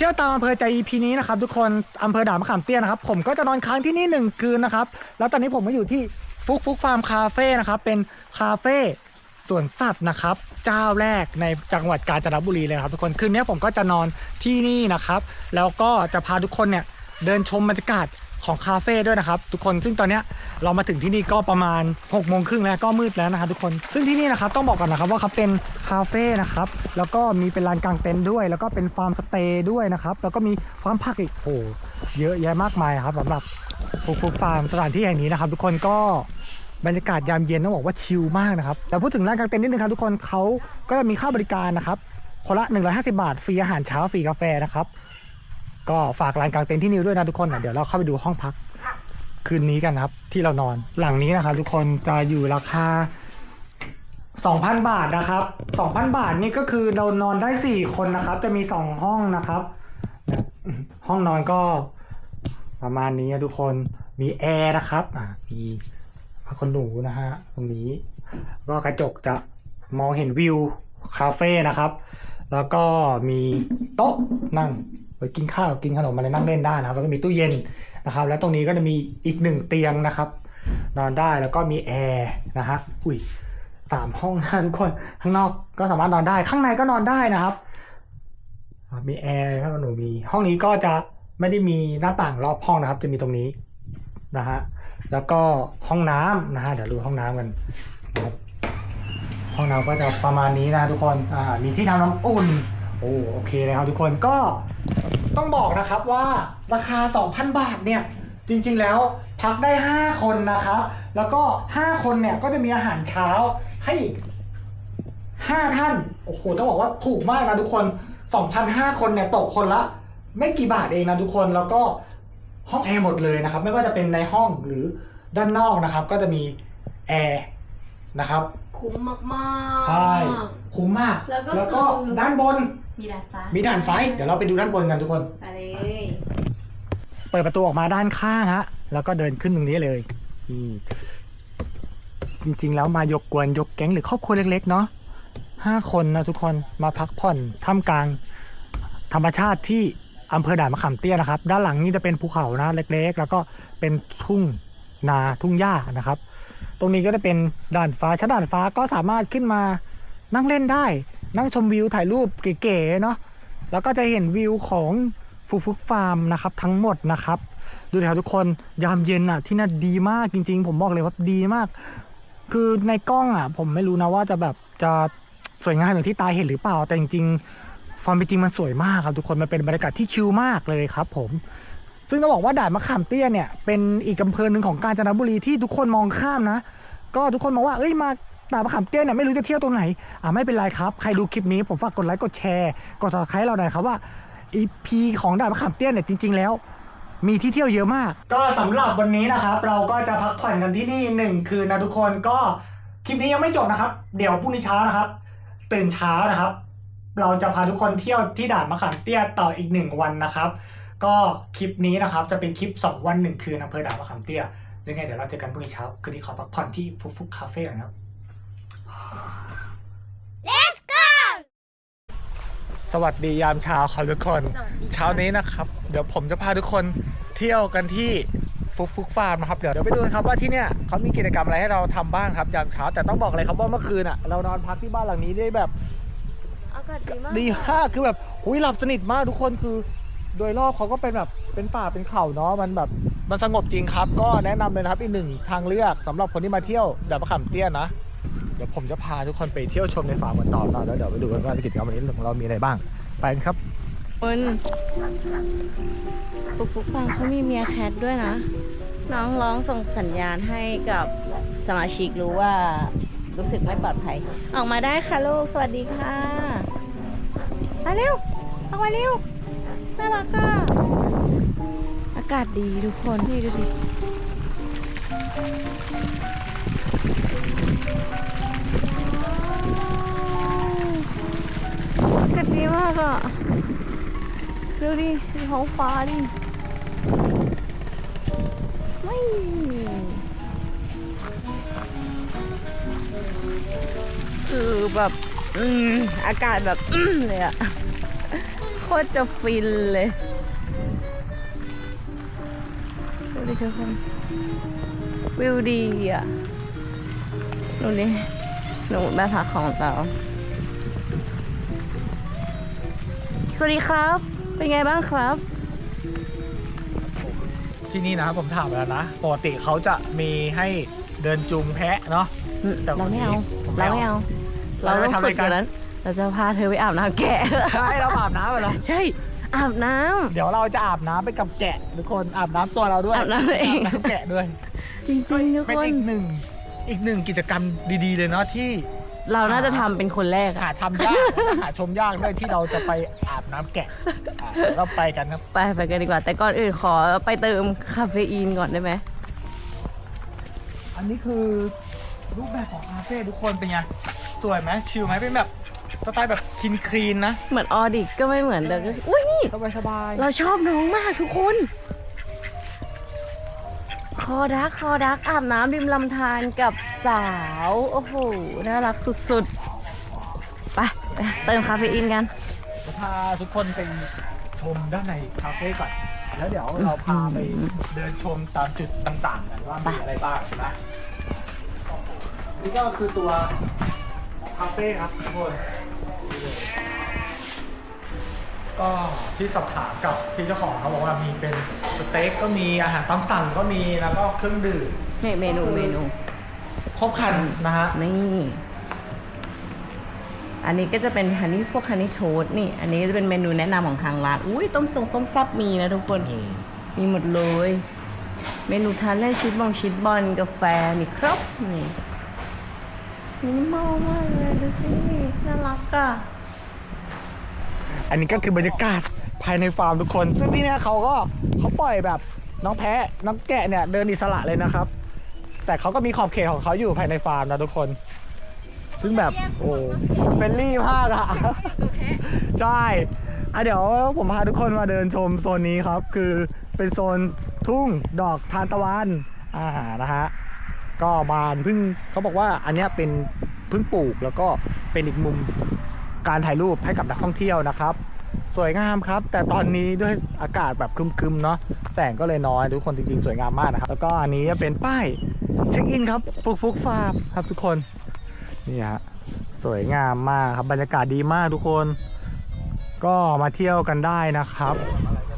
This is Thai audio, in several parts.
ที่ยวตามอำเภอใจ EP นี้นะครับทุกคนอำเภอด่านมะขามเตี้ยนะครับผมก็จะนอนค้างที่นี่หนึ่งคืนนะครับแล้วตอนนี้ผมมาอยู่ที่ฟุกฟุกฟาร์มคาเฟ่นะครับเป็นคาเฟ่สวนสัตว์นะครับเจ้าแรกในจังหวัดกาญจนบุรีเลยนะครับทุกคนคืนนี้ผมก็จะนอนที่นี่นะครับ แล้วก็จะพาทุกคนเนี่ยเดินชมบรรยากาศ ของคาเฟ่ด้วยนะครับทุกคนซึ่งตอนเนี้ยเรามาถึงที่นี่ก็ประมาณ6กโมงครึ่งแล้วก็มืดแล้วนะครับทุกคนซึ่งที่นี่นะครับต้องบอกก่อนนะครับว่าเขาเป็นคาเฟ่นะครับแล้วก็มีเป็นลานกางเต็นท์ด้วย แล้วก็เป็นฟาร์มสเตย์ด้วยนะครับแล้วก็มีฟาร์มผักอีกโอ้โหเยอะแยะมากมายครับสำหรับฟุกฟุกฟาร์มสถานที่แห่งนี้นะครับ ทุกคนก็บรรยากาศยามเย็นต้องบอกว่าชิลมากนะครับแต่พูดถึงลานกางเต็นท์นิดนึงครับทุกคนเขาก็จะมีค่าบริการนะครับคนละ 150 บาท ฟรีอาหารเช้า ฟรีกาแฟนะครับ ก็ฝากร้านกางเต็นท์ที่นิวด้วยนะทุกคนอะเดี๋ยวเราเข้าไปดูห้องพักคืนนี้กันนะครับ ที่เรานอนหลังนี้นะครับทุกคนจะอยู่ราคา 2,000 บาทนะครับ 2,000 บาทนี่ก็คือเรานอนได้ 4 คนนะครับ จะมี 2 ห้องนะครับเนี่ยห้องนอนก็ประมาณนี้นะทุกคนมีแอร์นะครับอ่ามีผ้าขนหนูนะฮะตรงนี้ก็กระจกจะมองเห็นวิวคาเฟ่นะครับ แล้วก็มีโต๊ะนั่ง ไว้กินข้าวกินขนมอะไรนั่งเล่นได้นะครับแล้วก็มีตู้เย็นนะครับ แล้วตรงนี้ก็จะมีอีกหนึ่งเตียงนะครับ นอนได้แล้วก็มีแอร์นะฮะอุ้ยสามห้องนะทุกคนข้างนอกก็สามารถนอนได้ข้างในก็นอนได้นะครับ มีแอร์ถ้าหนูมีห้องนี้ก็จะไม่ได้มีหน้าต่างรอบห้องนะครับ จะมีตรงนี้นะฮะแล้วก็ห้องน้ำนะฮะเดี๋ยวดูห้องน้ำกันห้องน้ำก็จะประมาณนี้นะทุกคนอ่ามีที่ทำน้ำอุ่นโอ้โอเคเลยครับทุกคนก็ ต้องบอกนะครับว่าราคา 2,000 บาทเนี่ยจริงๆแล้วพักได้ 5 คนนะครับ แล้วก็ 5 คนเนี่ยก็จะมีอาหารเช้าให้อีก5ท่าน โอ้โหต้องบอกว่าถูกมากนะทุกคน 2,005 คนเนี่ยตกคนละ ไม่กี่บาทเองนะทุกคนแล้วก็ห้องแอร์หมดเลยนะครับ ไม่ว่าจะเป็นในห้องหรือด้านนอกนะครับ ก็จะมีแอร์นะครับ คุ้มมากๆ ใช่ คุ้มมากแล้วก็คือ ด้านบน มีดาดฟ้ามีด่านไฟเดี๋ยวเราไปดูด้านบนกันทุกคนไปเลยเปิดประตูออกมาด้านข้างฮะ แล้วก็เดินขึ้นตรงนี้เลยนี่จริงๆ แล้วมายกกวนยกแก๊งหรือครอบครัวเล็ก ๆ เนาะห้าคนนะทุกคนมาพักผ่อนท่ามกลาง ธรรมชาติที่อำเภอด่านมะขามเตี้ยนะครับ ด้านหลังนี่จะเป็นภูเขานะเล็กๆ แล้วก็เป็นทุ่งนาทุ่งหญ้านะครับ ตรงนี้ก็จะเป็นด่านฟ้าชั้นด่านฟ้าก็สามารถขึ้นมานั่งเล่นได้ นั่งชมวิวถ่ายรูปเก๋ๆเนาะแล้วก็จะเห็นวิวของฟูฟุกฟาร์มนะครับทั้งหมดนะครับ ดูดิครับทุกคนยามเย็นอะที่นั่นดีมากจริง ๆ ผมบอกเลยว่าดีมาก คือในกล้องอะ ผมไม่รู้นะว่าจะแบบจะสวยงามอย่างที่ตาเห็นหรือเปล่าแต่จริงๆความเป็นจริงมันสวยมากครับทุกคนมันเป็นบรรยากาศที่ชิลมากเลยครับ ผม ซึ่งต้องบอกว่าด่านมะขามเตี้ยเนี่ยเป็นอีกอำเภอหนึ่งของกาญจนบุรีที่ทุกคนมองข้ามนะ ก็ทุกคนมองว่าเอ้ยมา ด่านมะขามเตี้ยเนี่ยไม่รู้จะเที่ยวตรงไหนอ่าไม่เป็นไรครับใครดูคลิปนี้ผมฝากกดไลค์กดแชร์กด subscribe เราหน่อยครับว่า EP ของด่านมะขามเตี้ยเนี่ยจริง ๆ แล้ว มีที่เที่ยวเยอะมาก ก็สำหรับวันนี้นะครับ เราก็จะพักผ่อนกันที่นี่หนึ่งคืนนะทุกคนก็คลิปนี้ยังไม่จบนะครับ เดี๋ยวพรุ่งนี้เช้านะครับ ตื่นเช้านะครับ เราจะพาทุกคนเที่ยวที่ด่านมะขามเตี้ยต่ออีกหนึ่งวันนะครับ ก็คลิปนี้นะครับจะเป็นคลิป 2 วัน 1 คืนอำเภอด่านมะขามเตี้ยยังไงเดี๋ยวเราเจอกันพรุ่งนี้เช้า คืนนี้ขอพักผ่อนที่ฟุกฟุกคาเฟ่ก่อนครับ สวัสดียามเช้าครับทุกคน เช้านี้นะครับ เดี๋ยวผมจะพาทุกคนเที่ยวกันที่ฟุกฟุกฟาร์มนะครับเดี๋ยวเดี๋ยวไปดูนะครับว่าที่เนี่ยเขามีกิจกรรมอะไรให้เราทำบ้างครับยามเช้าแต่ต้องบอกเลยครับว่าเมื่อคืนอะเรานอนพักที่บ้านหลังนี้ได้แบบ อากาศดีมากดีมากคือแบบหุยหลับสนิทมากทุกคนคือ โดยรอบเขาก็เป็นแบบเป็นป่าเป็นเขาเนาะมันแบบมันสงบจริงครับ ก็แนะนำเลยนะครับอีกหนึ่งทางเลือกสำหรับคนที่มาเที่ยวเดยวมะขามเตี้ยนะเดี๋ยวผมจะพาทุกคนไปเที่ยวชมในฟาร์มกันต่อนแล้วเดี๋ยวไปดูกันว่ากิจกรรมวันนี้ของเรามีอะไรบ้าง ไปกันครับคุณฟุกฟุกฟังเขามีเมียแคทด้วยนะ น้องร้องส่งสัญญาณให้กับสมาชิกรู้ว่ารู้สึกไม่ปลอดภัย ออกมาได้ค่ะลูก สวัสดีค่ะ มาเร็ว ออกมาเร็ว น่ารักอะ อากาศดีทุกคน นี่ดูดิ ดูดิดูท้องฟ้าดิไม่คือแบบอืมอากาศแบบอืมเลยอะโคตรจะฟินเลยดูดิทุกคนวิวดีอะดูดิหนูแม่พักของเราสวัสดีครับ เป็นไงบ้างครับ ที่นี่นะผมถามแล้วนะปกติเขาจะมีให้เดินจูงแพะเนาะ แต่เราวันไม่นี้เอาผมไม่เราเอาไม่เอา เราเราต้องไปทำสุอะไรดกักว่านนั้น เราจะพาเธอไปอาบน้ำแกะ ใช่เราอาบน้ำไปแล้วใช่ อาบน้ำ เดี๋ยวเราจะอาบน้ำไปกับแกะทุกคนอาบน้ำตัวเราด้วยอาบน้ำตัวเองาบน้ำแกะด้วยจริงๆทุกเป็นคน อีกหนึ่งอีกหนึ่งกิจกรรมดีๆเลยเนาะที่ เราน่าจะทำเป็นคนแรกหาอะทำยากและหาชมยากด้วยที่เราจะไปอาบน้ำแกะอะเราไปกันครับ ไปไปกันดีกว่า แต่ก่อนอื่นขอไปเติมคาเฟอีนก่อนได้ไหม อันนี้คือรูปแบบของคาเฟ่ทุกคนเป็นไง สวยไหมชิลไหมเป็นแบบสไตล์แบบคินคลีนนะ เหมือนออดิก็ไม่เหมือนแต่ก็อุ้ยนี่ สบายสบายเราชอบน้องมากทุกคนค อดักคอดักอาบน้ำริมลำธารกับสาว โอ้โห น่ารักสุดๆ ไปไปเติมคาเฟอีนกันจะพาทุกคนไปชมด้านในคาเฟ่ก่อน แล้วเดี๋ยวเราพาไปเดินชมตามจุดต่างๆกันว่ามีอะไรบ้างนะนี่ก็คือตัวคาเฟ่ครับทุกคน ก็ที่สอบถามกับพี่เจ้าของเขาบอกว่ามีเป็นสเต็กก็มีอาหารตามสั่งก็มีแล้วก็เครื่องดื่มนี่เมนูเมนู ครบครันนะฮะนี่ อันนี้ก็จะเป็นฮันนี่พวกฮันนี่โทสนี่ อันนี้จะเป็นเมนูแนะนำของทางร้าน อุ้ยต้มทรงต้มซับมีนะทุกคนมีหมดเลย เมนูทานเล่นชีสบองชีสบอลกาแฟมีครบนี่มินิมอลมากเลยดูสิน่ารักอะ อันนี้ก็คือบรรยากาศภายในฟาร์มทุกคน ซึ่งที่เนี่ยเขาก็เขาปล่อยแบบน้องแพะน้องแกะเนี่ยเดินอิสระเลยนะครับ แต่เขาก็มีขอบเขตของเขาอยู่ภายในฟาร์มนะทุกคน ซึ่งแบบโอ้เป็นรี่มากอะใช่อะเดี๋ยวผมพาทุกคนมาเดินชมโซนนี้ครับ คือเป็นโซนทุ่งดอกทานตะวันอ่านะฮะก็บานเพึ่งเขาบอกว่าอันเนี้ยเป็นเพึ่งปลูกแล้วก็เป็นอีกมุม การถ่ายรูปให้กับนักท่องเที่ยวนะครับ สวยงามครับ แต่ตอนนี้ด้วยอากาศแบบคึมๆเนาะแสงก็เลยน้อยทุกคนจริงๆสวยงามมากนะครับ แล้วก็อันนี้เป็นป้ายเช็คอินครับฟุกฟุกฟาร์มครับทุกคนนี่ฮะสวยงามมากครับบรรยากาศดีมากทุกคน ก็มาเที่ยวกันได้นะครับ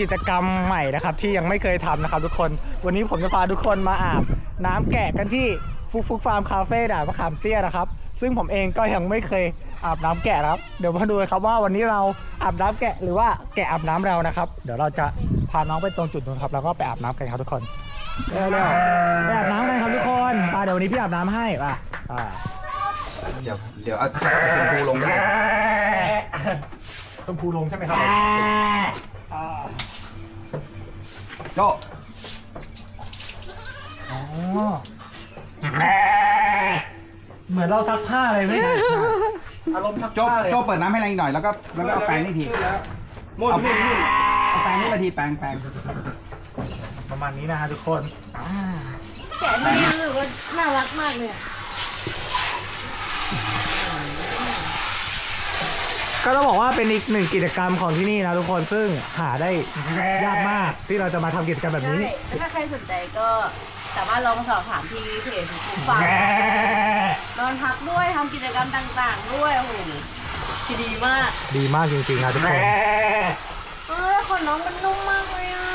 กิจกรรมใหม่นะครับที่ยังไม่เคยทำนะครับทุกคน วันนี้ผมจะพาทุกคนมาอาบน้ำแกะกันที่ฟุกฟุกฟาร์มคาเฟ่ด่านมะขามเตี้ยนะครับ ซึ่งผมเองก็ยังไม่เคย อาบน้ำแกะนะครับ เดี๋ยวมาดูกันครับว่าวันนี้เราอาบน้ำแกะหรือว่าแกะอาบน้ำเรานะครับ เดี๋ยวเราจะพาน้องไปตรงจุดนู้นครับแล้วก็ไปอาบน้ำกันครับทุกคนเร็วๆไปอาบน้ำกันครับทุกคนอะเดี๋ยววันนี้พี่อาบน้ำให้ป่ะอ่าเดี๋ยวเดี๋ยวเอาชมพูลงด้วยชมพูลงใช่ไหมครับอ่าโจ้อ๋อเหมือนเราซักผ้าเลยไหม อารมณ์ซักโจ้ผ้าเลยโจ้เปิดน้ำให้แรงอีกหน่อยแล้วก็แล้วก็เอาแปรงนี่ทีเอาเอาแปรงนี่มาทีแปรงแปรงประมาณนี้นะฮะทุกคนแกะที่รู้สึกว่าน่ารักมากเลยก็ต้องบอกว่าเป็นอีกหนึ่งกิจกรรมของที่นี่นะทุกคนซึ่งหาได้ยากมากที่เราจะมาทำกิจกรรมแบบนี้ ถ้าใครสนใจก็สามารถลองสอบถามที่เพจของฝาก นอนพักด้วยทำกิจกรรมต่างๆ ด้วยโอ้โหที่ดีมากดีมากจริงๆนะทุกคนเออขนน้องมันนุ่มมากเลยอะ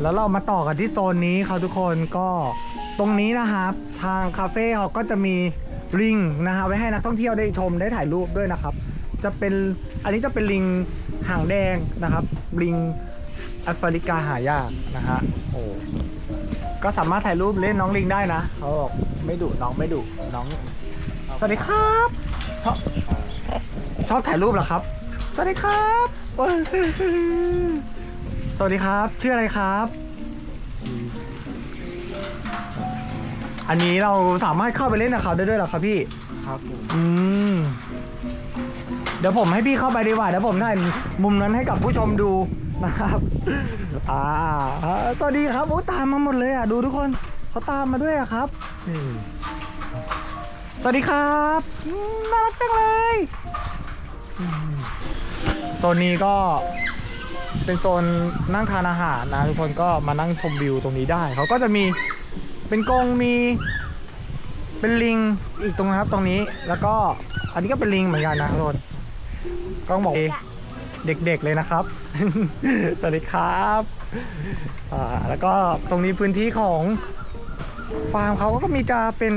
แล้วเรามาต่อกันที่โซนนี้ครับทุกคนก็ตรงนี้นะครับทางคาเฟ่เขาก็จะมีลิงนะฮะไว้ให้นักท่องเที่ยวได้ชมได้ถ่ายรูปด้วยนะครับ จะเป็นอันนี้จะเป็นลิงหางแดงนะครับ ลิงแอฟริกาหายากนะฮะโอ้ก็สามารถถ่ายรูปเล่นน้องลิงได้นะเขาบอกไม่ดุน้องไม่ดุน้อง สวัสดีครับชอบชอบถ่ายรูปเหรอครับ สวัสดีครับ สวัสดีครับ ชื่ออะไรครับ อันนี้เราสามารถเข้าไปเล่นกับเขาได้ด้วยเหรอครับพี่ ครับอืม เดี๋ยวผมให้พี่เข้าไปดีกว่าเดี๋ยวผมถ่ายมุมนั้นให้กับผู้ชมดูนะครับอ่าสวัสดีครับโอ้ตามมาหมดเลยอะดูทุกคนเขาตามมาด้วยอะครับ นี่สวัสดีครับอืมน่ารักจังเลยอืมโซนนี้ก็เป็นโซนนั่งทานอาหารนะทุกคนก็มานั่งชมวิวตรงนี้ได้ เขาก็จะมี เป็นกรงมีเป็นลิงอีกตรงนะครับตรงนี้แล้วก็อันนี้ก็เป็นลิงเหมือนกันนะทุกคนก็ต้องบอกเด็กๆเลยนะครับ สวัสดีครับอ่าแล้วก็ตรงนี้พื้นที่ของฟาร์มเขาก็มีจะเป็น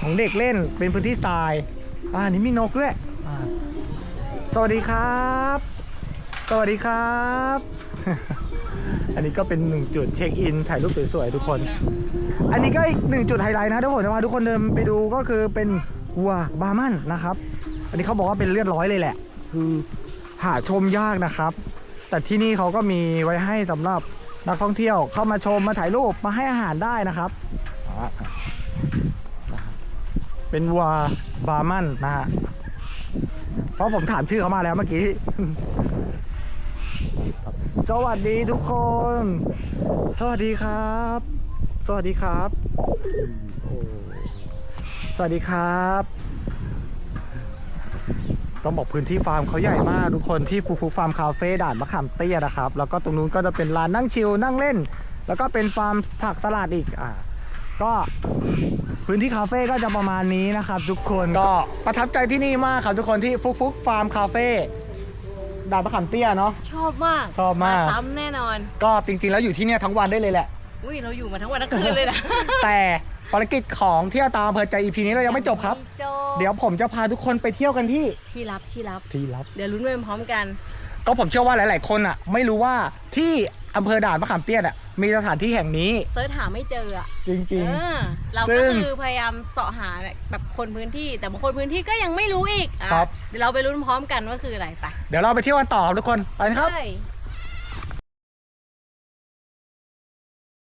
ของเด็กเล่นเป็นพื้นที่ทรายอ่านี่มีนกด้วยอ่าสวัสดีครับ สวัสดีครับ อันนี้ก็เป็นหนึ่งจุดเช็คอินถ่ายรูปสวยๆทุกคน อันนี้ก็อีกหนึ่งจุดไฮไลท์นะทุกคนจะพาทุกคนเดินไปดูก็คือเป็นวัวบาร์มันนะครับ อันนี้เขาบอกว่าเป็นเลือดร้อยเลยแหละ คือหาชมยากนะครับ แต่ที่นี่เขาก็มีไว้ให้สำหรับนักท่องเที่ยวเข้ามาชมมาถ่ายรูปมาให้อาหารได้นะครับ เป็นวัวบาร์มันนะฮะเพราะผมถามชื่อเขามาแล้วเมื่อกี้ สวัสดีทุกคน สวัสดีครับ สวัสดีครับโอ้สวัสดีครับ ต้องบอกพื้นที่ฟาร์มเขาใหญ่มากทุกคนที่ฟูฟูฟาร์มคาเฟ่ด่านมะขามเตี้ยนะครับ แล้วก็ตรงนู้นก็จะเป็นลานนั่งชิลนั่งเล่น แล้วก็เป็นฟาร์มผักสลัดอีกอ่าก็พื้นที่คาเฟ่ก็จะประมาณนี้นะครับ ทุกคนก็ประทับใจที่นี่มากครับทุกคนที่ฟุกฟุกฟาร์มคาเฟ่ ด่านมะขามเตี้ยเนาะ ชอบมากชอบมาก ซ้ำแน่นอน ก็จริงๆ แล้วอยู่ที่เนี่ยทั้งวันได้เลยแหละ อุ้ยเราอยู่มาทั้งวันทั้งคืนเลยนะ แต่ภารกิจของเที่ยวตามอำเภอใจ EP นี้เรายังไม่จบครับโจเดี๋ยวผมจะพาทุกคนไปเที่ยวกันที่ที่รับที่รับ ที่ลับ เดี๋ยวลุ้นไปพร้อมกัน ก็ผมเชื่อว่าหลาย ๆ คนอะ ไม่รู้ว่าที่อำเภอด่านมะขามเตี้ยอะมีสถานที่แห่งนี้เซิร์ชหาไม่เจออะจริง เออเราซึ่ก็งคือพยายามเสาะหาแบบคนพื้นที่ แต่บางคนพื้นที่ก็ยังไม่รู้อีกอะครับ เดี๋ยวเราไปลุ้นพร้อมกันว่าคืออะไรไป ๆ เดี๋ยวเราไปเที่ยวกันต่อครับทุกคนไปนะครับ ใช่